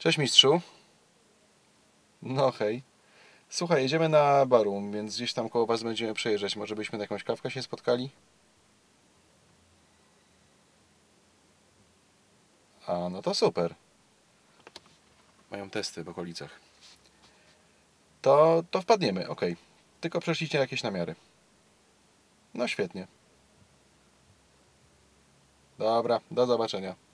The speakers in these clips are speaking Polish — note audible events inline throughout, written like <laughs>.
Cześć mistrzu. No hej. Słuchaj, jedziemy na Barum, więc gdzieś tam koło Was będziemy przejeżdżać. Może byśmy na jakąś kawkę się spotkali? A, no to super. Mają testy w okolicach. To, to wpadniemy, ok. Tylko prześlijcie jakieś namiary. No świetnie. Dobra, do zobaczenia.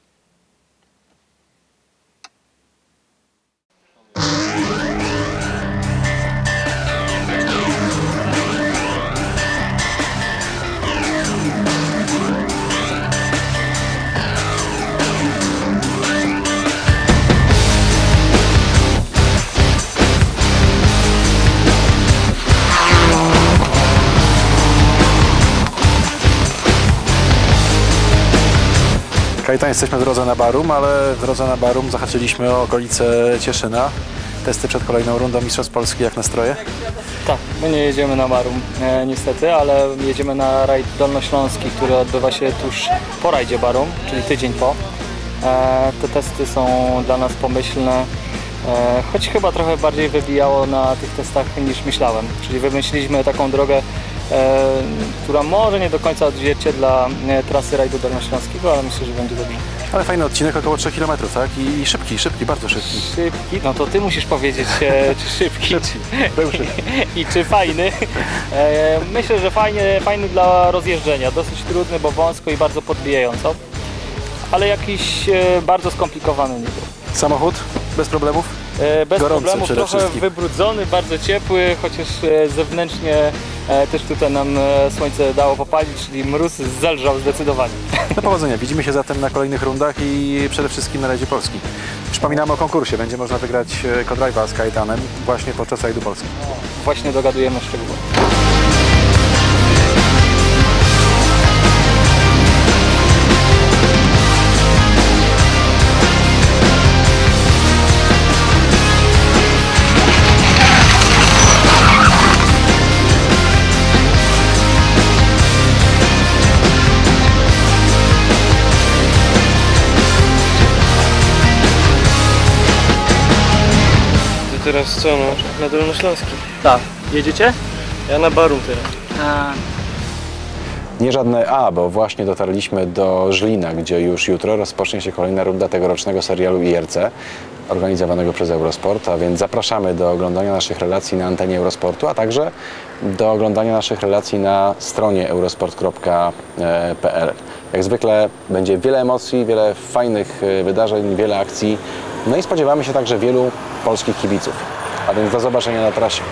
Kajetan, jesteśmy w drodze na Barum, ale w drodze na Barum zahaczyliśmy o okolice Cieszyna. Testy przed kolejną rundą Mistrzostw Polski, jak nastroje? Tak, my nie jedziemy na Marum e, niestety, ale jedziemy na rajd dolnośląski, który odbywa się tuż po rajdzie Barum, czyli tydzień po. E, te testy są dla nas pomyślne, e, choć chyba trochę bardziej wybijało na tych testach niż myślałem. Czyli wymyśliliśmy taką drogę, która może nie do końca odzwierciedla e, trasy rajdu dolnośląskiego, ale myślę, że będzie dobrze. Ale fajny odcinek, około 3 km, tak? I, szybki, szybki, bardzo szybki. Szybki, no to ty musisz powiedzieć, e, <laughs> czy szybki, Szybki, był szybki. <laughs> i czy fajny. E, myślę, że fajny, fajny dla rozjeżdżenia. Dosyć trudny, bo wąsko i bardzo podbijająco. Ale jakiś e, bardzo skomplikowany nie był. Samochód? Bez problemów? E, bez Gorący problemów, trochę wszystkim. wybrudzony, bardzo ciepły, chociaż e, zewnętrznie e, też tutaj nam e, słońce dało popalić, czyli mróz zelżał zdecydowanie. No powodzenia, widzimy się zatem na kolejnych rundach i przede wszystkim na Rajdzie Polski. Przypominamy o konkursie, będzie można wygrać e, Kodrive'a z Kajetanem właśnie podczas Rajdu Polski. Właśnie dogadujemy szczegóły. Teraz co no? Na Dolnośląski. Tak, jedziecie? Ja na Barum teraz. Nie żadne A, bo właśnie dotarliśmy do Żlina, gdzie już jutro rozpocznie się kolejna runda tegorocznego serialu IRC organizowanego przez Eurosport, a więc zapraszamy do oglądania naszych relacji na antenie Eurosportu, a także do oglądania naszych relacji na stronie eurosport.pl. Jak zwykle będzie wiele emocji, wiele fajnych e, wydarzeń, wiele akcji, no i spodziewamy się także wielu polskich kibiców. A więc do zobaczenia na trasie.